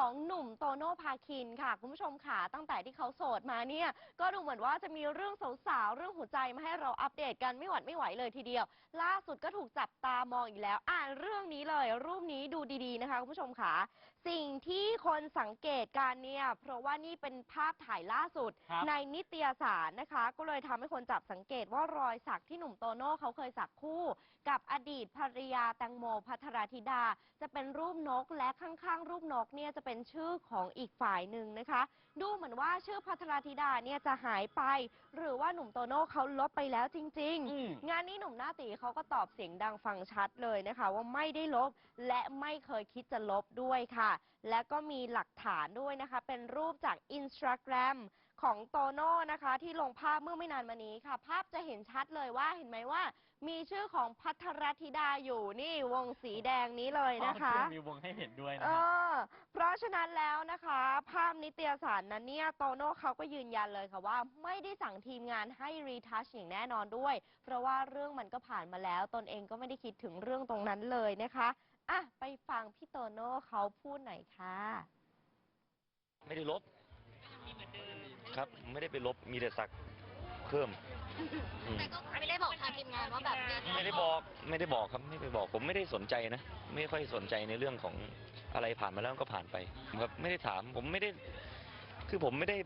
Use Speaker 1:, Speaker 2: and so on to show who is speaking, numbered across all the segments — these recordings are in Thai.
Speaker 1: ของหนุ่มโตโน่พาคินค่ะคุณผู้ชมค่ะตั้งแต่ที่เขาโสดมาเนี่ย ก็ดูเหมือนว่าจะมีเรื่องสาวๆเรื่องหัวใจมาให้เราอัปเดตกันไม่หวัดไม่ไหวเลยทีเดียว ล่าสุดก็ถูกจับตามองอีกแล้ว อ่านเรื่องนี้เลย รูปนี้ดูดีๆนะคะคุณผู้ชมค่ะสิ่งที่คนสังเกตการเนี่ย เพราะว่านี่เป็นภาพถ่ายล่าสุด
Speaker 2: ครับ
Speaker 1: ในนิตยสารนะคะ ก็เลยทำให้คนจับสังเกตว่ารอยสักที่หนุ่มโตโน่เขาเคยสักคู่ กับอดีตภรรยาแตงโมพัทรธิดา จะเป็นรูปนกและข้างๆ รูปนกเนี่ยจะเป็นชื่อของอีกฝ่ายหนึ่งนะคะ ดูเหมือนว่าชื่อพัทรธิดาเนี่ยจะหายไป หรือว่าหนุ่มโตโน่เขาลบไปแล้วจริง
Speaker 2: อืม
Speaker 1: ๆงานนี้หนุ่มหน้าตีเขาก็ตอบเสียงดังฟังชัดเลยนะคะ ว่าไม่ได้ลบและไม่เคยคิดจะลบด้วยค่ะ และก็มีหลักฐานด้วยนะคะ เป็นรูปจากอินสตาแกรม ของโตโน่นะคะ ที่ลงภาพเมื่อไม่นานมานี้ค่ะ ภาพจะเห็นชัดเลยว่าเห็นไหมว่า มีชื่อของพัทรธิดาอยู่นี่วงสีแดงนี้เลยนะคะ
Speaker 2: อ๋อมีวงให้เห็นด้วยนะ
Speaker 1: เอ
Speaker 2: ฮะ
Speaker 1: อเพราะฉะนั้นแล้วนะคะ ภาพนิตยสารนั้นเนี่ยโตโน่เขาก็ยืนยันเลยค่ะว่า ไม่ได้สั่งทีมงานให้รีทัชอย่างแน่นอนด้วย เพราะว่าเรื่องมันก็ผ่านมาแล้ว ตนเองก็ไม่ได้คิดถึงเรื่องตรงนั้นเลยนะคะอะไปฟังพี่โตโน่เขาพูดหน่อยค่ะ
Speaker 3: ไม่ได้ลบ ครับไม่ได้ไปลบมีแต่สักเพิ่มอืม
Speaker 4: แต่ก็ไม่ได้บอกทางทีมงานว่าแบบนี้
Speaker 3: ไม่ได้บอกไม่ได้บอกครับไม่ได้บอกผมไม่ได้สนใจนะไม่ค่อยสนใจในเรื่องของอะไรผ่านมาแล้วก็ผ่านไปครับไม่ได้ถามผมไม่ได้คือผมไม่ได้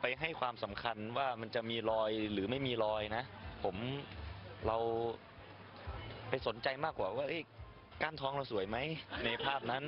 Speaker 3: ไปให้ความสำคัญว่ามันจะมีรอยหรือไม่มีรอยนะ ผมเราไปสนใจมากกว่าว่าเอ้ยก้านท้องเราสวยไหมในภาพนั้น